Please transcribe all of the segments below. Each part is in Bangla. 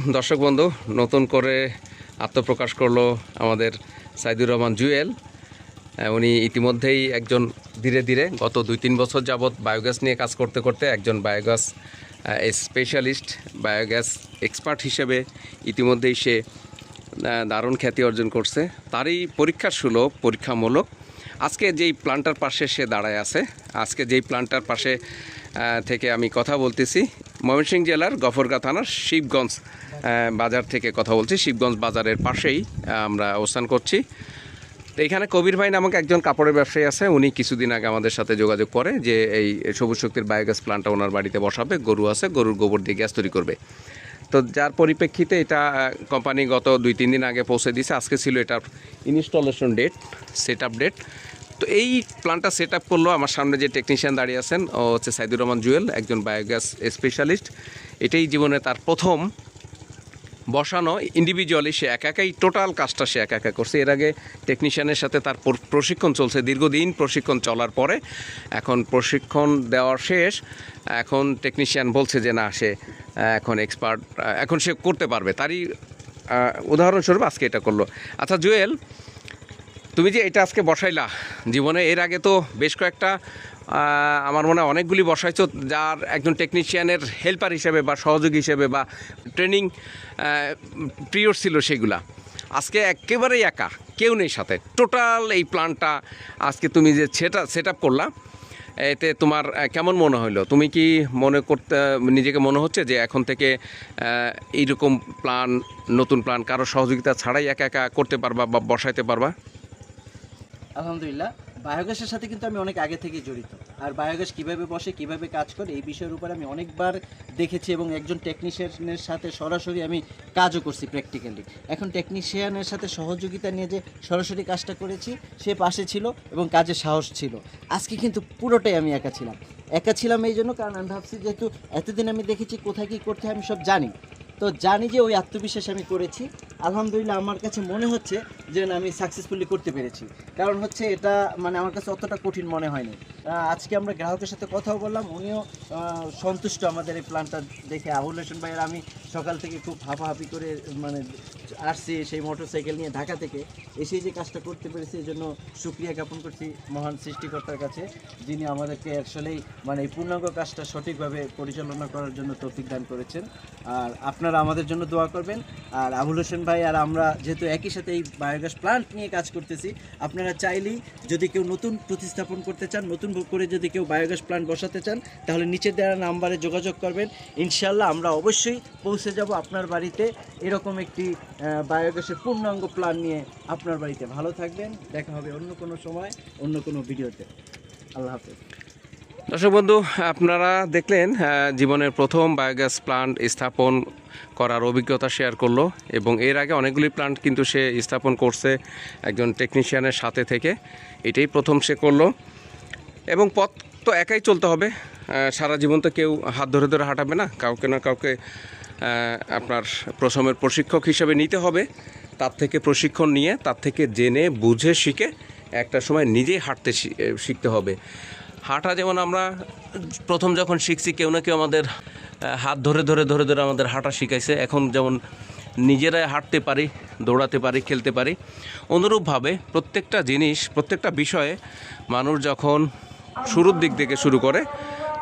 দর্শক বন্ধু, নতুন করে আত্মপ্রকাশ করল আমাদের সাইদুর রহমান জুয়েল। উনি ইতিমধ্যেই একজন ধীরে ধীরে, গত দুই তিন বছর যাবৎ বায়োগ্যাস নিয়ে কাজ করতে করতে একজন বায়োগ্যাস স্পেশালিস্ট বায়োগ্যাস এক্সপার্ট হিসেবে ইতিমধ্যেই সে দারুণ খ্যাতি অর্জন করছে। তারই পরীক্ষা সুলভ, পরীক্ষামূলক আজকে যেই প্ল্যান্টার পাশে সে দাঁড়ায় আছে, আজকে যেই প্ল্যান্টার পাশে থেকে আমি কথা বলতেছি, ময়মনসিংহ জেলার গফরগা থানার শিবগঞ্জ বাজার থেকে কথা বলছি, শিবগঞ্জ বাজারের পাশেই আমরা অবস্থান করছি। তো এখানে কবির ভাই নামক একজন কাপড়ের ব্যবসায়ী আছে, উনি কিছুদিন আগে আমাদের সাথে যোগাযোগ করে যে এই সবুজ শক্তির বায়োগ্যাস প্লান্টটা ওনার বাড়িতে বসাবে, গরু আছে, গরুর গোবর দিয়ে গ্যাস তৈরি করবে। তো যার পরিপ্রেক্ষিতে এটা কোম্পানি গত দুই, তিন দিন আগে পৌঁছে দিয়েছে। আজকে ছিল এটার installation date set up date তো এই প্ল্যানটা সেট আপ করল আমার সামনে যে টেকনিশিয়ান দাঁড়িয়ে আছেন, ও হচ্ছে সাইদুর রহমান জুয়েল, একজন বায়োগ্যাস স্পেশালিস্ট এটাই জীবনে তার প্রথম বসানো ইন্ডিভিজুয়ালি সে একা একাই টোটাল কাজটা সে একা একা করছে। এর আগে টেকনিশিয়ানের সাথে তার প্রশিক্ষণ চলছে, দীর্ঘদিন প্রশিক্ষণ চলার পরে। এখন প্রশিক্ষণ দেওয়ার শেষ। এখন টেকনিশিয়ান বলছে যে, না, সে এখন এক্সপার্ট এখন সে করতে পারবে। তারই উদাহরণস্বরূপ আজকে এটা করল। আচ্ছা জুয়েল তুমি যে এটা আজকে বসাইলা, জীবনে এর আগে তো বেশ কয়েকটা আমার মনে হয় অনেকগুলি বসাইছো, যার একজন টেকনিশিয়ানের হেল্পার হিসেবে বা সহযোগী হিসেবে বা ট্রেনিং পিরিয়ড ছিল সেগুলা। আজকে একেবারেই একা, কেউ নেই সাথে। টোটাল এই প্ল্যানটা আজকে তুমি যে সেটা সেট আপ করলা, এতে তোমার কেমন মনে হলো তুমি কি মনে করতে, নিজেকে মনে হচ্ছে যে এখন থেকে এইরকম প্ল্যান নতুন প্ল্যান কারও সহযোগিতা ছাড়াই একা একা করতে পারবা বা বসাইতে পারবা? আলহামদুলিল্লাহ। বায়োগ্যাসের সাথে কিন্তু আমি অনেক আগে থেকে জড়িত। আর বায়োগ্যাস কীভাবে বসে, কীভাবে কাজ করে, এই বিষয়ের উপর আমি অনেকবার দেখেছি এবং একজন টেকনিশিয়ানের সাথে সরাসরি আমি কাজও করছি প্র্যাকটিক্যালি এখন টেকনিশিয়ানের সাথে সহযোগিতা নিয়ে যে সরাসরি কাজটা করেছি, সে পাশে ছিল এবং কাজে সাহস ছিল। আজকে কিন্তু পুরোটাই আমি একা ছিলাম। একা ছিলাম এই জন্য কারণ আমি ভাবছি যেহেতু এতদিন আমি দেখেছি কোথায় কী করতে আমি সব জানি। তো জানি যে ওই আত্মবিশ্বাস আমি করেছি। আলহামদুলিল্লাহ আমার কাছে মনে হচ্ছে যে আমি সাকসেসফুলি করতে পেরেছি। কারণ হচ্ছে এটা মানে আমার কাছে অতটা কঠিন মনে হয়নি। আজকে আমরা গ্রাহকের সাথে কথাও বললাম, উনিও সন্তুষ্ট আমাদের এই প্ল্যানটা দেখে। আবুল হোসেন ভাইয়ের আমি সকাল থেকে খুব হাঁপাহাঁপি করে মানে আসছি সেই মোটর সাইকেল নিয়ে ঢাকা থেকে। এসে যে কাজটা করতে পেরেছি, এই জন্য সুক্রিয়া জ্ঞাপন করছি মহান সৃষ্টিকর্তার কাছে, যিনি আমাদেরকে আসলেই মানে এই পূর্ণাঙ্গ কাজটা সঠিকভাবে পরিচালনা করার জন্য তৌফিক দান করেছেন। আর আপনারা আমাদের জন্য দোয়া করবেন। আর আবুল হোসেন ভাই আর আমরা যেহেতু একই সাথে এই বায়োগ্যাস প্লান্ট নিয়ে কাজ করতেছি, আপনারা চাইলেই যদি কেউ নতুন প্রতিস্থাপন করতে চান, নতুন করে যদি কেউ বায়োগ্যাস প্লান্ট বসাতে চান, তাহলে নিচে দেওয়া নাম্বারে যোগাযোগ করবেন। ইনশাল্লাহ আমরা অবশ্যই পৌঁছে যাব আপনার বাড়িতে এরকম একটি বায়োগ্যাসের পূর্ণাঙ্গ প্ল্যান নিয়ে আপনার বাড়িতে। ভালো থাকবেন, দেখা হবে অন্য কোনো সময়, অন্য কোনো ভিডিওতে আল্লাহ হাফেজ। দর্শক বন্ধু, আপনারা দেখলেন জীবনের প্রথম বায়োগ্যাস প্লান্ট স্থাপন করার অভিজ্ঞতা শেয়ার করল এবং এর আগে অনেকগুলি প্লান্ট কিন্তু সে স্থাপন করছে একজন টেকনিশিয়ানের সাথে থেকে। এটাই প্রথম সে করল এবং পথ তো একাই চলতে হবে। সারা জীবন তো কেউ হাত ধরে ধরে হাঁটাবে না, কাউকে না কাউকে আপনার প্রথমের প্রশিক্ষক হিসেবে নিতে হবে। তার থেকে প্রশিক্ষণ নিয়ে, তার থেকে জেনে, বুঝে, শিখে একটা সময় নিজেই হাঁটতে শিখতে হবে। হাঁটা যেমন আমরা প্রথম যখন শিখছি, কেউ না কেউ আমাদের হাত ধরে ধরে ধরে ধরে আমাদের হাঁটা শিখাইছে। এখন যেমন নিজেরাই হাঁটতে পারি, দৌড়াতে পারি, খেলতে পারি। অনুরূপভাবে প্রত্যেকটা জিনিস, প্রত্যেকটা বিষয়ে মানুষ যখন শুরুর দিক থেকে শুরু করে,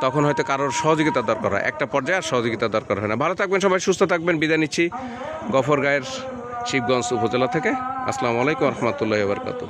তখন হয়তো কারোর সহযোগিতা দরকার হয়। একটা পর্যায়ে আর সহযোগিতা দরকার হয় না। ভালো থাকবেন সবাই, সুস্থ থাকবেন। বিদায় নিচ্ছি গফরগাঁয়ের শিবগঞ্জ উপজেলা থেকে। আসসালামু আলাইকুম রহমতুল্লাহ বরকাতু